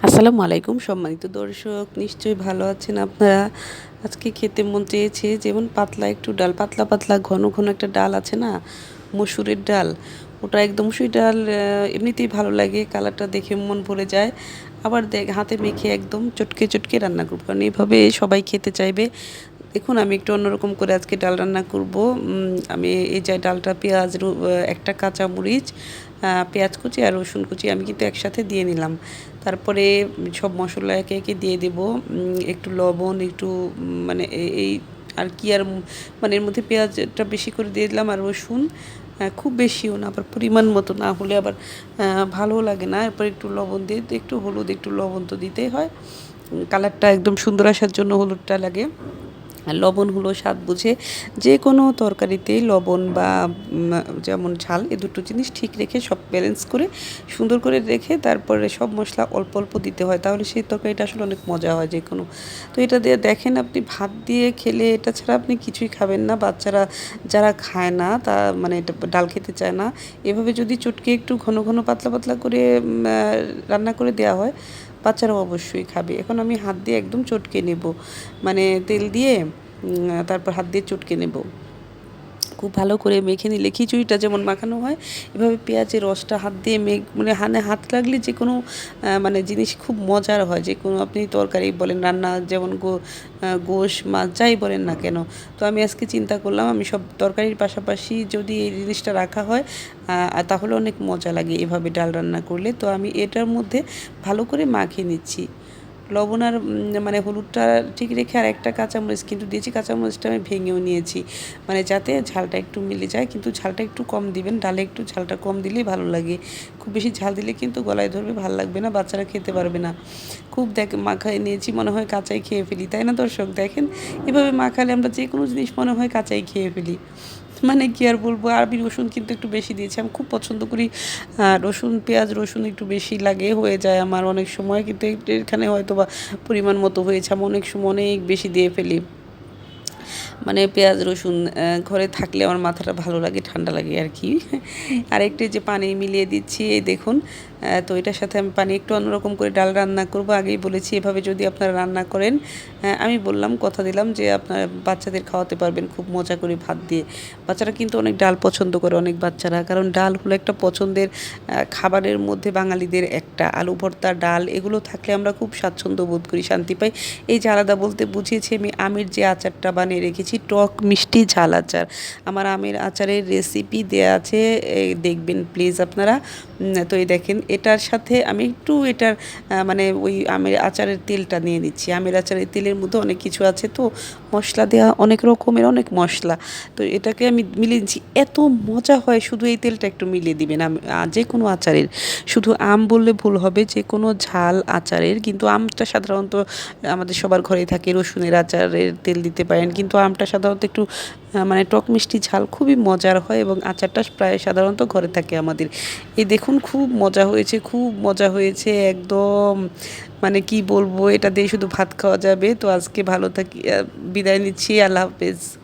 আসসালামু আলাইকুম, সম্মানিত দর্শক, নিশ্চয়ই ভালো আছেন আপনারা? আজকে খেতে মন চেয়েছে যেমন পাতলা একটু ডাল, পাতলা পাতলা, ঘন ঘন একটা ডাল আছে না? মসুরের ডাল। ওটা একদম মসুর ডাল এমনিতেই ভালো লাগে, কালারটা দেখে মন ভরে যায়। আবার দেখ, হাতে মেখে একদম চটকে চটকে রান্না করব। কারণ এইভাবে সবাই খেতে চাইবে। দেখুন, আমি একটু অন্যরকম করে আজকে ডাল রান্না করব। আমি এই যে ডালটা, পেঁয়াজ একটা কাঁচা মরিচ পেঁয়াজ কুচি আর রসুন কুচি আমি কিন্তু একসাথে দিয়ে নিলাম। তারপরে সব মশলা একে একে দিয়ে দেব। একটু লবণ, একটু মানে এই আর কি আর মানে এর মধ্যে পেঁয়াজটা বেশি করে দিয়ে দিলাম আর রসুন খুব বেশিও না, আবার পরিমাণ মতো না হলে আবার ভালো লাগে না। এরপর একটু লবণ দিয়ে একটু হলুদ, একটু লবণ তো দিতেই হয়। কালারটা একদম সুন্দর আসার জন্য হলুদটা লাগে। লবণ হলো স্বাদ বুঝে যে কোনো তরকারিতেই লবণ বা যেমন ঝাল, এ দুটো জিনিস ঠিক রেখে সব ব্যালেন্স করে সুন্দর করে রেখে তারপরে সব মশলা অল্প অল্প দিতে হয়। তাহলে সেই তরকারিটা আসলে অনেক মজা হয় যে কোনো। তো এটা দিয়ে দেখেন আপনি ভাত দিয়ে খেলে এটা ছাড়া আপনি কিছুই খাবেন না। বাচ্চারা যারা খায় না, তা মানে এটা ডাল খেতে চায় না। এভাবে যদি চটকে একটু ঘন ঘন পাতলা পাতলা করে রান্না করে দেওয়া হয় বাচ্চারাও অবশ্যই খাবে। এখন আমি হাত দিয়ে একদম চটকে নেব। মানে তেল দিয়ে তারপর হাত দিয়ে চটকে নেব। খুব ভালো করে মেখে নিলে, খিচুড়িটা যেমন মাখানো হয়, এভাবে পেঁয়াজের রসটা হাত দিয়ে মেঘ মানে হানে হাত লাগলে যে কোনো মানে জিনিস খুব মজার হয়, যে কোনো আপনি তরকারি বলেন, রান্না যেমন গো গোশ, মাছ, যাই বলেন না কেন। তো আমি আজকে চিন্তা করলাম, আমি সব তরকারির পাশাপাশি যদি এই জিনিসটা রাখা হয় তাহলে অনেক মজা লাগে এভাবে ডাল রান্না করলে। তো আমি এটার মধ্যে ভালো করে মাখিয়ে নিচ্ছি। লবণ আর মানে হলুদটা ঠিক রেখে আর একটা কাঁচামরিচ, কিন্তু দিয়েছি কাঁচামরিচটা আমি ভেঙেও নিয়েছি। মানে যাতে ঝালটা একটু মিলে যায়, কিন্তু ঝালটা একটু কম দিবেন, ডালে একটু ঝালটা কম দিলেই ভালো লাগে। খুব বেশি ঝাল দিলে কিন্তু গলায় ধরবে, ভালো লাগবে না, বাচ্চারা খেতে পারবে না। খুব দেখ, মাখায় নিয়েছি, মনে হয় কাঁচাই খেয়ে ফেলি। তাই না দর্শক? দেখেন, এভাবে মাখালে আমরা যে কোনো জিনিস মনে হয় কাঁচাই খেয়ে ফেলি। মানে কি আর বলব আমি রসুন কিন্তু একটু বেশি দিয়েছি। আমি খুব পছন্দ করি রসুন, পেঁয়াজ, রসুন একটু বেশি লাগে, হয়ে যায় আমার অনেক সময়। কিন্তু এখানে হয়তো বা পরিমাণ মতো হয়েছে, আমি অনেক সময় অনেক বেশি দিয়ে ফেলি। মানে পেঁয়াজ, রসুন ঘরে থাকলে আমার মাথাটা ভালো লাগে, ঠান্ডা লাগে আর কি। আর একটু যে পানি মিলিয়ে দিচ্ছি, এই দেখুন তো এটার সাথে আমি পানি একটু অন্যরকম করে ডাল রান্না করব। আগেই বলেছি, এভাবে যদি আপনারা রান্না করেন আমি বললাম, কথা দিলাম যে আপনার বাচ্চাদের খাওয়াতে পারবেন খুব মজা করে ভাত দিয়ে। বাচ্চারা কিন্তু অনেক ডাল পছন্দ করে অনেক বাচ্চারা, কারণ ডাল হলো একটা পছন্দের খাবারের মধ্যে বাঙালিদের একটা। আলু ভর্তা, ডাল, এগুলো থাকলে আমরা খুব স্বাচ্ছন্দ্য বোধ করি, শান্তি পাই। এই যে আলাদা বলতে বুঝিয়েছি আমি, আমের যে আচারটা বানিয়ে রেখেছি টক মিষ্টি ঝাল আচার। আমার আমের আচারের রেসিপি দেয়া আছে দেখবেন প্লিজ আপনারা। তো এই দেখেন, এটার সাথে আমি একটু এটার মানে ওই আমের আচারের তেলটা নিয়ে নিচ্ছি। আমের আচারের তেলের মধ্যে অনেক কিছু আছে তো, মশলা দেওয়া অনেক রকমের, অনেক মশলা। তো এটাকে আমি মিলিয়ে দিচ্ছি এত মজা হয় শুধু এই তেলটা একটু মিলিয়ে দিবেন। যে কোনো আচারের। শুধু আম বললে ভুল হবে যে কোনো ঝাল আচারের। কিন্তু আমটা সাধারণত আমাদের সবার ঘরেই থাকে, রসুনের আচারের তেল দিতে পারেন। কিন্তু আমটা সাধারণত একটু মানে টক মিষ্টি ঝাল খুবই মজার হয় এবং আচারটা প্রায় সাধারণত ঘরে থাকে আমাদের। এই দেখুন খুব মজা হয়েছে, খুব মজা হয়েছে একদম। মানে কি বলব, এটা দিয়ে শুধু ভাত খাওয়া যাবে। তো আজকে ভালো থাকি বিদায় নিচ্ছি, আল্লাহ হাফেজ।